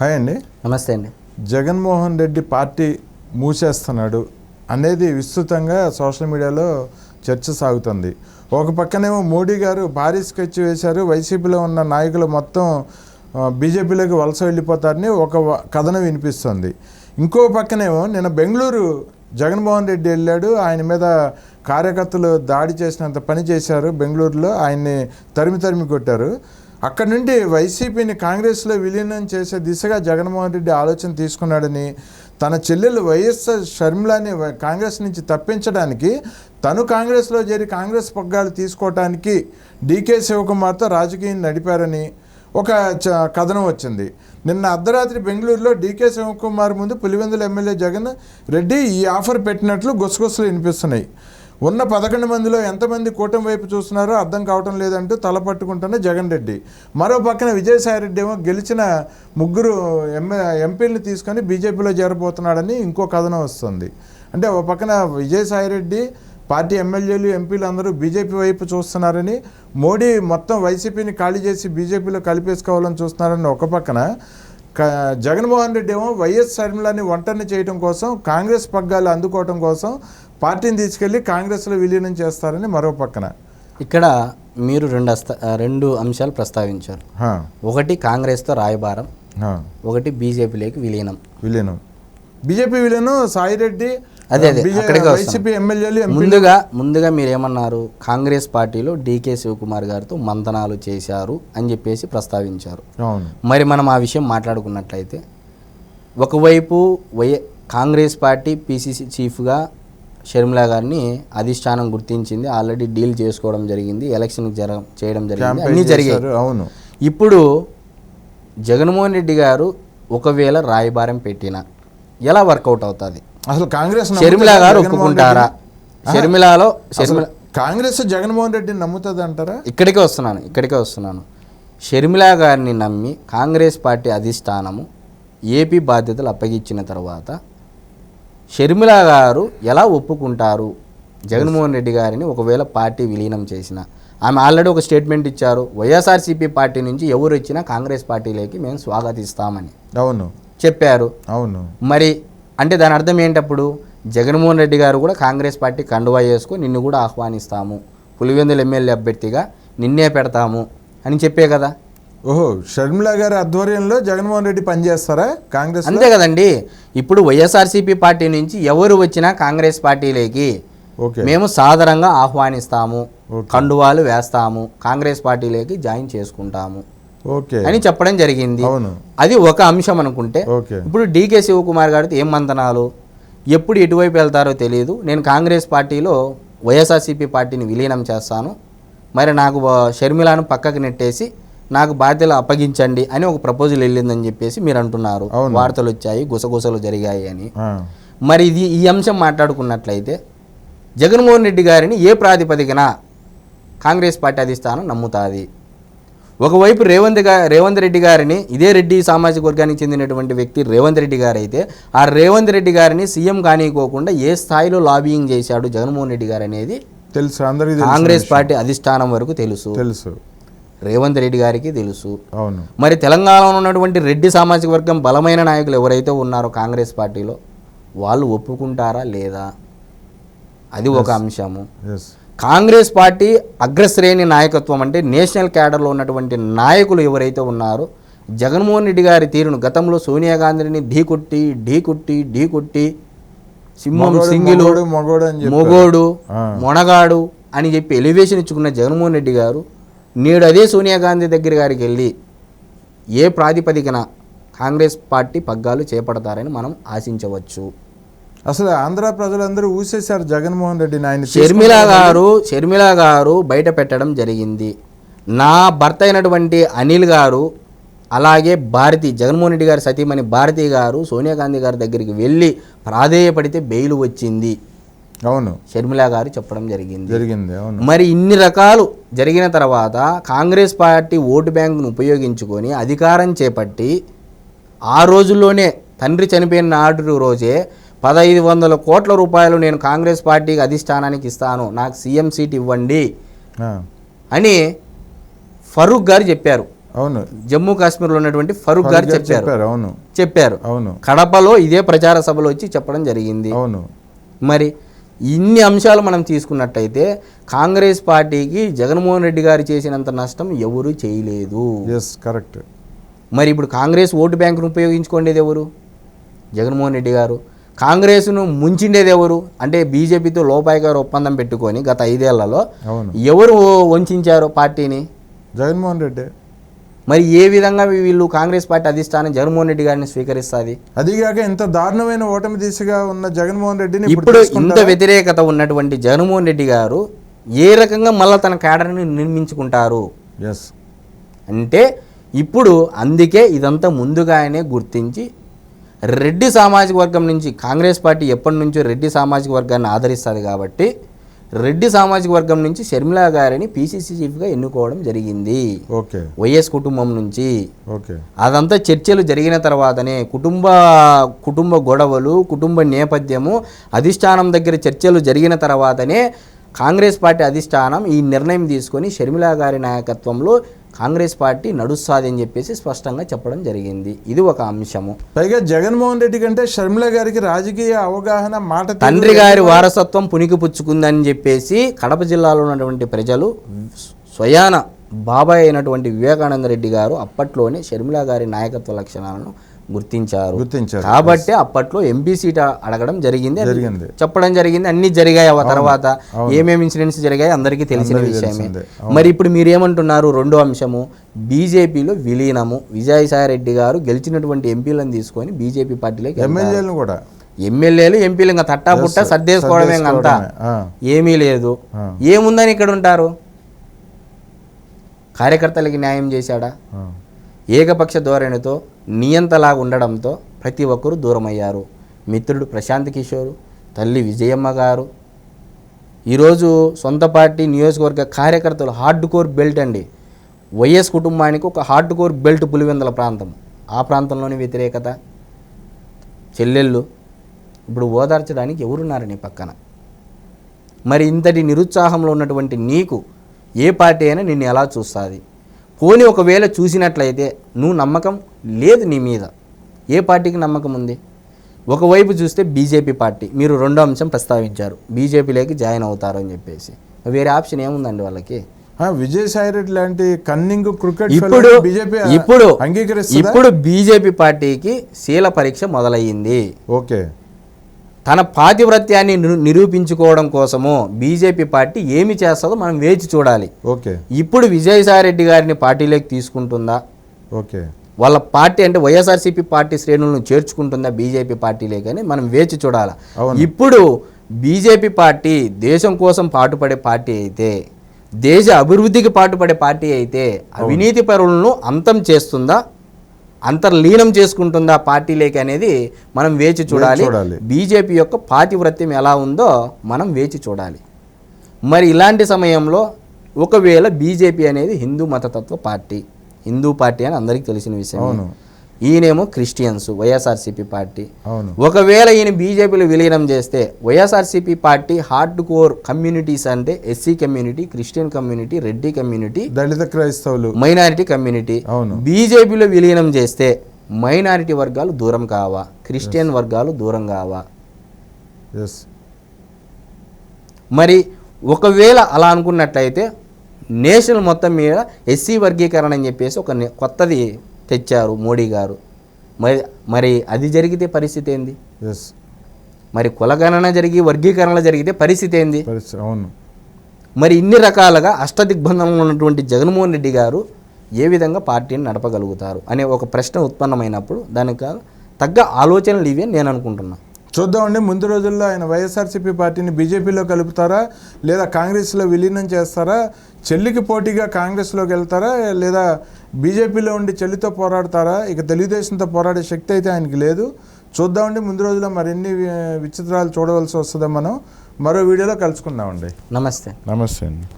Hi అండి. నమస్తే అండి. జగన్మోహన్ రెడ్డి పార్టీ మూసేస్తున్నాడు అనేది విస్తృతంగా సోషల్ మీడియాలో చర్చ సాగుతుంది. ఒక పక్కనేమో మోడీ గారు భారీ స్కెచ్ వేశారు. వైసీపీలో ఉన్న నాయకులు మొత్తం బీజేపీలోకి వలస వెళ్ళిపోతారని ఒక కథనం వినిపిస్తుంది. ఇంకో పక్కనేమో నిన్న బెంగళూరు జగన్మోహన్ రెడ్డి వెళ్ళాడు. ఆయన మీద కార్యకర్తలు దాడి చేసినంత పని చేశారు బెంగళూరులో. ఆయన్ని తరిమి తరిమి కొట్టారు. అక్కడ నుండి వైసీపీని కాంగ్రెస్లో విలీనం చేసే దిశగా జగన్మోహన్ రెడ్డి ఆలోచన తీసుకున్నాడని తన చెల్లెలు వైఎస్ఆర్ షర్మిలాని కాంగ్రెస్ నుంచి తప్పించడానికి తను కాంగ్రెస్లో చేరి కాంగ్రెస్ పగ్గాలు తీసుకోవటానికి డీకే శివకుమార్తో రాజకీయం నడిపారని ఒక చ- కథనం వచ్చింది. నిన్న అర్ధరాత్రి బెంగళూరులో డీకే శివకుమార్ ముందు పులివెందుల ఎమ్మెల్యే జగన్ రెడ్డి ఈ ఆఫర్ పెట్టినట్లు గుసగుసలు వినిపిస్తున్నాయి. ఉన్న పదకొండు మందిలో ఎంతమంది కూటమి వైపు చూస్తున్నారో అర్థం కావటం లేదంటూ తల పట్టుకుంటున్న జగన్ రెడ్డి. మరో పక్కన విజయసాయి రెడ్డి ఏమో గెలిచిన ముగ్గురు ఎంఏ ఎంపీలను తీసుకొని బీజేపీలో చేరబోతున్నాడని ఇంకో కథనం వస్తుంది. అంటే ఒక పక్కన విజయసాయి రెడ్డి పార్టీ ఎమ్మెల్యేలు ఎంపీలు అందరూ బీజేపీ వైపు చూస్తున్నారని మోడీ మొత్తం వైసీపీని ఖాళీ చేసి బీజేపీలో కలిపేసుకోవాలని చూస్తున్నారని ఒక పక్కన జగన్మోహన్ రెడ్డి ఏమో వైఎస్ షర్మిలాని ఒంటరిని చేయడం కోసం కాంగ్రెస్ పగ్గాలు అందుకోవడం కోసం పార్టీని తీసుకెళ్ళి కాంగ్రెస్లో విలీనం చేస్తారని మరో పక్కన. ఇక్కడ మీరు రెండు అస్త రెండు అంశాలు ప్రస్తావించారు. ఒకటి కాంగ్రెస్తో రాయబారం. ఒకటి బీజేపీలోకి విలీనం. విలీనం. బీజేపీ విలీనం సాయిరెడ్డి అదే, అదే, అక్కడికే వస్తాం. ముందుగా ముందుగా మీరు ఏమన్నారు కాంగ్రెస్ పార్టీలో డీకే శివకుమార్ గారితో మంతనాలు చేశారు అని చెప్పేసి ప్రస్తావించారు. మరి మనం ఆ విషయం మాట్లాడుకున్నట్లయితే ఒకవైపు వై కాంగ్రెస్ పార్టీ పిసిసి చీఫ్గా షర్మిలా గారిని అధిష్టానం గుర్తించింది ఆల్రెడీ డీల్ చేసుకోవడం జరిగింది ఎలక్షన్ జర చేయడం జరిగింది అన్నీ జరిగాయి. అవును. ఇప్పుడు జగన్మోహన్ రెడ్డి గారు ఒకవేళ రాయబారం పెట్టిన ఎలా వర్కౌట్ అవుతుంది? అసలు కాంగ్రెస్ షర్మిల గారు ఒప్పుకుంటారా? షర్మిలాలో షర్మిల కాంగ్రెస్ జగన్మోహన్ రెడ్డిని నమ్ముతుంది అంటారా? ఇక్కడికే వస్తున్నాను ఇక్కడికే వస్తున్నాను. షర్మిలా గారిని నమ్మి కాంగ్రెస్ పార్టీ అధిష్టానము ఏపీ బాధ్యతలు అప్పగించిన తర్వాత షర్మిలా గారు ఎలా ఒప్పుకుంటారు? జగన్మోహన్ రెడ్డి గారిని ఒకవేళ పార్టీ విలీనం చేసిన ఆమె ఆల్రెడీ ఒక స్టేట్మెంట్ ఇచ్చారు వైఎస్ఆర్సీపీ పార్టీ నుంచి ఎవరు వచ్చినా కాంగ్రెస్ పార్టీలోకి మేము స్వాగతిస్తామని అవును. చెప్పారు. అవును. మరి అంటే దాని అర్థం ఏంటప్పుడు? జగన్మోహన్ రెడ్డి గారు కూడా కాంగ్రెస్ పార్టీ కండువా చేసుకొని నిన్ను కూడా ఆహ్వానిస్తాము. పులివెందుల ఎమ్మెల్యే అభ్యర్థిగా నిన్నే పెడతాము అని చెప్పే కదా? ఓహో షర్మిల గారి ఆధ్వర్యంలో జగన్మోహన్ రెడ్డి పనిచేస్తారా కాంగ్రెస్ అంతే కదండి. ఇప్పుడు వైఎస్ఆర్సీపీ పార్టీ నుంచి ఎవరు వచ్చినా కాంగ్రెస్ పార్టీలోకి ఓకే. మేము సాదరంగా ఆహ్వానిస్తాము. కండువాలు వేస్తాము. కాంగ్రెస్ పార్టీలోకి జాయిన్ చేసుకుంటాము. అని చెప్పడం జరిగింది. అది ఒక అంశం అనుకుంటే ఇప్పుడు డీకే శివకుమార్ గారితో ఏం మంతనాలు ఎప్పుడు ఎటువైపు వెళ్తారో తెలియదు. నేను కాంగ్రెస్ పార్టీలో వైఎస్ఆర్సీపీ పార్టీని విలీనం చేస్తాను. మరి నాకు షర్మిలాను పక్కకు నెట్టేసి నాకు బాధ్యతలు అప్పగించండి అని ఒక ప్రపోజల్ వెళ్ళిందని చెప్పేసి మీరు అంటున్నారు. వార్తలు వచ్చాయి గుసగుసలు జరిగాయి అని. మరి ఇది ఈ అంశం మాట్లాడుకున్నట్లయితే జగన్మోహన్ రెడ్డి గారిని ఏ ప్రాతిపదికన కాంగ్రెస్ పార్టీ అధిష్టానం నమ్ముతాది? ఒకవైపు రేవంత్గా రేవంత్ రెడ్డి గారిని ఇదే రెడ్డి సామాజిక వర్గానికి చెందినటువంటి వ్యక్తి రేవంత్ రెడ్డి గారు అయితే ఆ రేవంత్ రెడ్డి గారిని సీఎం కానికోకుండా ఏ స్థాయిలో లాబియింగ్ చేశాడు జగన్మోహన్ రెడ్డి గారు అనేది తెలుసు అందరికీ కాంగ్రెస్ పార్టీ అధిష్టానం వరకు తెలుసు. తెలుసు. రేవంత్ రెడ్డి గారికి తెలుసు. అవును. మరి తెలంగాణలో ఉన్నటువంటి రెడ్డి సామాజిక వర్గం బలమైన నాయకులు ఎవరైతే ఉన్నారో కాంగ్రెస్ పార్టీలో వాళ్ళు ఒప్పుకుంటారా లేదా? అది ఒక అంశము. కాంగ్రెస్ పార్టీ అగ్రశ్రేణి నాయకత్వం అంటే నేషనల్ క్యాడర్లో ఉన్నటువంటి నాయకులు ఎవరైతే ఉన్నారో జగన్మోహన్ రెడ్డి గారి తీరును గతంలో సోనియా గాంధీని ఢీకొట్టి ఢీకొట్టి ఢీకొట్టి సింహం సింగిలు మగోడు. మొనగాడు అని చెప్పి ఎలివేషన్ ఇచ్చుకున్న జగన్మోహన్ రెడ్డి గారు నేడు అదే సోనియా గాంధీ దగ్గర గారికి వెళ్ళి ఏ ప్రాతిపదికన కాంగ్రెస్ పార్టీ పగ్గాలు చేపడతారని మనం ఆశించవచ్చు అసలు ఆంధ్ర ప్రజలందరూ ఊసేశారు జగన్మోహన్ రెడ్డిని ఆయన షర్మిల గారు షర్మిల గారు బయట పెట్టడం జరిగింది. నా భర్త అయినటువంటి అనిల్ గారు అలాగే భారతి జగన్మోహన్ రెడ్డి గారి సతీమణి భారతి గారు సోనియా గాంధీ గారి దగ్గరికి వెళ్ళి ప్రాధేయపడితే బెయిల్ వచ్చింది. అవును. షర్మిల గారు చెప్పడం జరిగింది. జరిగింది అవును. మరి ఇన్ని రకాలు జరిగిన తర్వాత కాంగ్రెస్ పార్టీ ఓటు బ్యాంకును ఉపయోగించుకొని అధికారం చేపట్టి ఆ రోజుల్లోనే తండ్రి చనిపోయిన నాటి రోజే పదహైదు వందల కోట్ల రూపాయలు నేను కాంగ్రెస్ పార్టీకి అధిష్టానానికి ఇస్తాను. నాకు సీఎం సీట్ ఇవ్వండి. అని ఫరూక్ గారు చెప్పారు. అవును. జమ్మూ కాశ్మీర్లో ఉన్నటువంటి ఫరూక్ గారు చెప్పారు. అవును. చెప్పారు. అవును. కడపలో ఇదే ప్రచార సభలో వచ్చి చెప్పడం జరిగింది. అవును. మరి ఇన్ని అంశాలు మనం తీసుకున్నట్టయితే కాంగ్రెస్ పార్టీకి జగన్మోహన్ రెడ్డి గారు చేసినంత నష్టం ఎవరు చేయలేదు. ఎస్ కరెక్ట్ మరి ఇప్పుడు కాంగ్రెస్ ఓటు బ్యాంకును ఉపయోగించుకోండేది ఎవరు? జగన్మోహన్ రెడ్డి గారు. కాంగ్రెస్ను ముంచిండేది ఎవరు అంటే బీజేపీతో లోపాయిగారు ఒప్పందం పెట్టుకొని గత ఐదేళ్ళలో ఎవరు వంచారు పార్టీని? జగన్మోహన్ రెడ్డి. మరి ఏ విధంగా వీళ్ళు కాంగ్రెస్ పార్టీ అధిష్టానం జగన్మోహన్ రెడ్డి గారిని స్వీకరిస్తుంది? అదిగాక ఇంత దారుణమైన ఓటమి దిశగా ఉన్న జగన్మోహన్ రెడ్డిని ఇప్పుడు ఇంత? వ్యతిరేకత ఉన్నటువంటి జగన్మోహన్ రెడ్డి గారు ఏ రకంగా మళ్ళీ తన కేడర్ని నిర్మించుకుంటారు? ఎస్ అంటే ఇప్పుడు అందుకే ఇదంతా ముందుగానే గుర్తించి రెడ్డి సామాజిక వర్గం నుంచి కాంగ్రెస్ పార్టీ ఎప్పటి నుంచో రెడ్డి సామాజిక వర్గాన్ని ఆదరిస్తుంది కాబట్టి రెడ్డి సామాజిక వర్గం నుంచి షర్మిలా గారిని పీసీసీ చీఫ్గా ఎన్నుకోవడం జరిగింది. ఓకే. వైఎస్ కుటుంబం నుంచి. ఓకే. అదంతా చర్చలు జరిగిన తర్వాతనే కుటుంబ కుటుంబ గొడవలు కుటుంబ నేపథ్యము అధిష్టానం దగ్గర చర్చలు జరిగిన తర్వాతనే కాంగ్రెస్ పార్టీ అధిష్టానం ఈ నిర్ణయం తీసుకొని షర్మిలా గారి నాయకత్వంలో కాంగ్రెస్ పార్టీ నడుస్తుంది అని చెప్పేసి స్పష్టంగా చెప్పడం జరిగింది. ఇది ఒక అంశము. పైగా జగన్మోహన్ రెడ్డి కంటే షర్మిల గారికి రాజకీయ అవగాహన మాట తండ్రి గారి వారసత్వం పుణికిపుచ్చుకుందని చెప్పేసి కడప జిల్లాలో ఉన్నటువంటి ప్రజలు స్వయాన బాబాయ్ అయినటువంటి వివేకానంద రెడ్డి గారు అప్పట్లోనే షర్మిలా గారి నాయకత్వ లక్షణాలను గుర్తించారు. గుర్తించారు. కాబట్టి అప్పట్లో ఎంపీ సీట్ అడగడం జరిగింది. జరిగింది. చెప్పడం జరిగింది. అన్ని జరిగాయి ఆ తర్వాత. ఏమేమి ఇన్సిడెంట్స్ జరిగాయి అందరికీ తెలిసిన విషయమే. మరి ఇప్పుడు మీరు ఏమంటున్నారు రెండో అంశము. బీజేపీలో విలీనము. విజయసాయి రెడ్డి గారు గెలిచినటువంటి ఎంపీలను తీసుకొని బీజేపీ పార్టీలోకి వెళ్తారు. ఎమ్మెల్యేలను కూడా. ఎమ్మెల్యేలు ఎంపీలు ఇంకా తట్టా పుట్ట సర్దేసుకోవడమే అంతా. ఏమీ లేదు. ఏముందని ఇక్కడ ఉంటారు? కార్యకర్తలకి న్యాయం చేశాడా. ఏకపక్ష ధోరణితో నియంతలాగా ఉండడంతో ప్రతి ఒక్కరూ దూరమయ్యారు. మిత్రుడు ప్రశాంత్ కిషోర్ తల్లి విజయమ్మ గారు. ఈరోజు సొంత పార్టీ నియోజకవర్గ కార్యకర్తలు హార్డ్ కోర్ బెల్ట్ అండి. వైఎస్ కుటుంబానికి ఒక హార్డ్ కోర్ బెల్ట్ పులివెందల ప్రాంతం. ఆ ప్రాంతంలోని వ్యతిరేకత. చెల్లెళ్ళు ఇప్పుడు ఓదార్చడానికి ఎవరున్నారు నీ పక్కన. మరి ఇంతటి నిరుత్సాహంలో ఉన్నటువంటి నీకు ఏ పార్టీ అయినా నిన్ను ఎలా చూస్తుంది? పోనీ ఒకవేళ చూసినట్లయితే నువ్వు నమ్మకం లేదు నీ మీద. ఏ పార్టీకి నమ్మకం ఉంది? ఒకవైపు చూస్తే బీజేపీ పార్టీ. మీరు రెండో అంశం ప్రస్తావించారు. బీజేపీలోకి జాయిన్ అవుతారు అని చెప్పేసి. వేరే ఆప్షన్ ఏముందండి వాళ్ళకి? విజయసాయి రెడ్డి లాంటి కన్నింగ్ క్రికెట్ ఇప్పుడు బీజేపీ ఇప్పుడు అంగీకరిస్తుందా? ఇప్పుడు బీజేపీ పార్టీకి శీల పరీక్ష మొదలయ్యింది. ఓకే. తన పాతివ్రత్యాన్ని నిరు- నిరూపించుకోవడం కోసము బీజేపీ పార్టీ ఏమి చేస్తుందో మనం వేచి చూడాలి. ఓకే. ఇప్పుడు విజయసాయిరెడ్డి గారిని పార్టీలోకి తీసుకుంటుందా? ఓకే. వాళ్ళ పార్టీ అంటే వైఎస్ఆర్సీపీ పార్టీ శ్రేణులను చేర్చుకుంటుందా బీజేపీ పార్టీలోకి అని మనం వేచి చూడాలి. ఇప్పుడు బీజేపీ పార్టీ దేశం కోసం పాటుపడే పార్టీ అయితే దేశ అభివృద్ధికి పాటుపడే పార్టీ అయితే అవినీతి పరులను అంతం చేస్తుందా? అంతర్లీనం చేసుకుంటుందా పార్టీలోకి అనేది మనం వేచి చూడాలి. బీజేపీ యొక్క పాతివ్రత్యం ఎలా ఉందో మనం వేచి చూడాలి మరి ఇలాంటి సమయంలో ఒకవేళ బీజేపీ అనేది హిందూ మతతత్వ పార్టీ హిందూ పార్టీ అని అందరికీ తెలిసిన విషయం. ఈయనేమో క్రిస్టియన్స్ వైఎస్ఆర్సీపీ పార్టీ. ఒకవేళ ఈయన బీజేపీలో విలీనం చేస్తే YSRCP party hard core communities అంటే SC community Christian community Reddy community దళిత క్రైస్తవులు. Minority community. బీజేపీలో విలీనం చేస్తే మైనారిటీ వర్గాలు దూరం కావా? క్రిస్టియన్ వర్గాలు దూరం కావా? మరి ఒకవేళ అలా అనుకున్నట్లయితే నేషనల్ మొత్తం మీద ఎస్సీ వర్గీకరణ అని చెప్పేసి ఒక కొత్తది తెచ్చారు మోడీ గారు. మరి మరి అది జరిగితే పరిస్థితి ఏంది? మరి కులగణన జరిగి వర్గీకరణ జరిగితే పరిస్థితి ఏంది? అవును. మరి ఇన్ని రకాలుగా అష్టదిగ్బంధంలో ఉన్నటువంటి జగన్మోహన్ రెడ్డి గారు ఏ విధంగా పార్టీని నడపగలుగుతారు? అనే ఒక ప్రశ్న ఉత్పన్నమైనప్పుడు దానికి తగ్గ ఆలోచనలు ఇవి అని నేను అనుకుంటున్నా. చూద్దామండి ముందు రోజుల్లో ఆయన వైఎస్ఆర్సీపీ పార్టీని బీజేపీలో కలుపుతారా లేదా కాంగ్రెస్లో విలీనం చేస్తారా చెల్లికి పోటీగా కాంగ్రెస్లోకి వెళ్తారా లేదా బీజేపీలో ఉండి చెల్లితో పోరాడతారా ఇక తెలుగుదేశంతో పోరాడే శక్తి అయితే ఆయనకి లేదు. చూద్దామండి ముందు రోజుల్లో మరిన్ని విచిత్రాలు చూడవలసి వస్తుందా మనం మరో వీడియోలో కలుసుకుందామండి. నమస్తే. నమస్తే అండి.